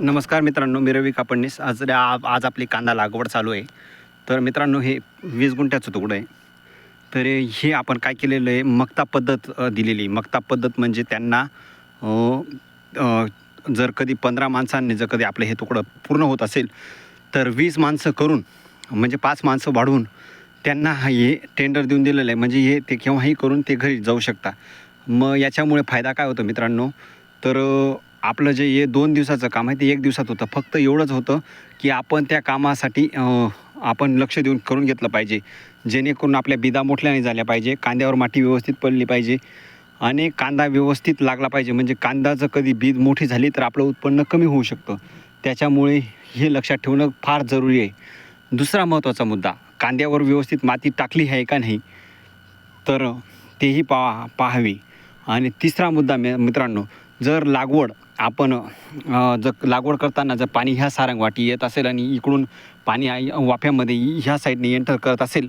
नमस्कार मित्रांनो मी रवी कापडणीस. आज आ- आज आपली कांदा लागवड चालू आहे. तर मित्रांनो हे वीस गुंठ्याचं तुकडं आहे. तर हे आपण काय केलेलं आहे? मक्ता पद्धत दिलेली मक्ता पद्धत म्हणजे त्यांना जर कधी पंधरा माणसांनी जर कधी आपलं हे तुकडं पूर्ण होत असेल तर वीस माणसं करून म्हणजे पाच माणसं वाढवून त्यांना हे टेंडर देऊन दिलेलं आहे. म्हणजे हे ते केव्हाही करून ते घरी जाऊ शकता. मग याच्यामुळे फायदा काय होतो मित्रांनो? तर आपलं जे हे दोन दिवसाचं काम आहे ते एक दिवसात होतं. फक्त एवढंच होतं की आपण त्या कामासाठी आपण लक्ष देऊन करून घेतलं पाहिजे. जेणेकरून आपल्या बिदा मोठल्या नाही झाल्या पाहिजे कांद्यावर माती व्यवस्थित पडली पाहिजे आणि कांदा व्यवस्थित लागला पाहिजे. म्हणजे कांदा जर कधी बीज मोठी झाली तर आपलं उत्पन्न कमी होऊ शकतं. त्याच्यामुळे हे लक्षात ठेवणं फार जरुरी आहे. दुसरा महत्त्वाचा मुद्दा कांद्यावर व्यवस्थित माती टाकली आहे का नाही? तर तेही पा पाहावी. आणि तिसरा मुद्दा मी मित्रांनो जर लागवड आपण जर लागवड करताना जर पाणी ह्या सारंगवाटी येत असेल आणि इकडून पाणी वाफ्यामध्ये ह्या साईडने एंटर करत असेल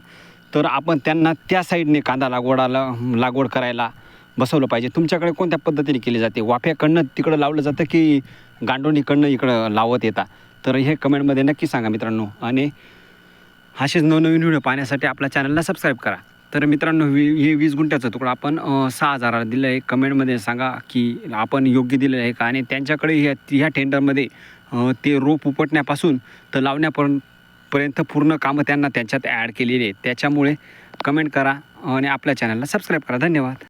तर आपण त्यांना त्या साईडने कांदा लागवडाला लागवड करायला बसवलं पाहिजे. तुमच्याकडे कोणत्या पद्धतीने केली जाते? वाफ्याकडनं तिकडं लावलं जातं की गांडोणीकडनं इकडं लावत येतात तर हे कमेंटमध्ये नक्की सांगा मित्रांनो. आणि असेच नवनवीन व्हिडिओ पाहण्यासाठी आपल्या चॅनलला सबस्क्राईब करा. तर मित्रांनो वी हे वीस गुंठ्याचं तुकडं आपण सहा हजाराला दिलं आहे कमेंटमध्ये सांगा की आपण योग्य दिलेलं आहे का? आणि त्यांच्याकडे ह्या ह्या टेंडरमध्ये ते रोप उपटण्यापासून तर लावण्यापर्यंत पर्यंत पूर्ण कामं त्यांना त्यांच्यात ॲड केलेली आहेत. त्याच्यामुळे कमेंट करा आणि आपल्या चॅनलला सबस्क्राईब करा. धन्यवाद.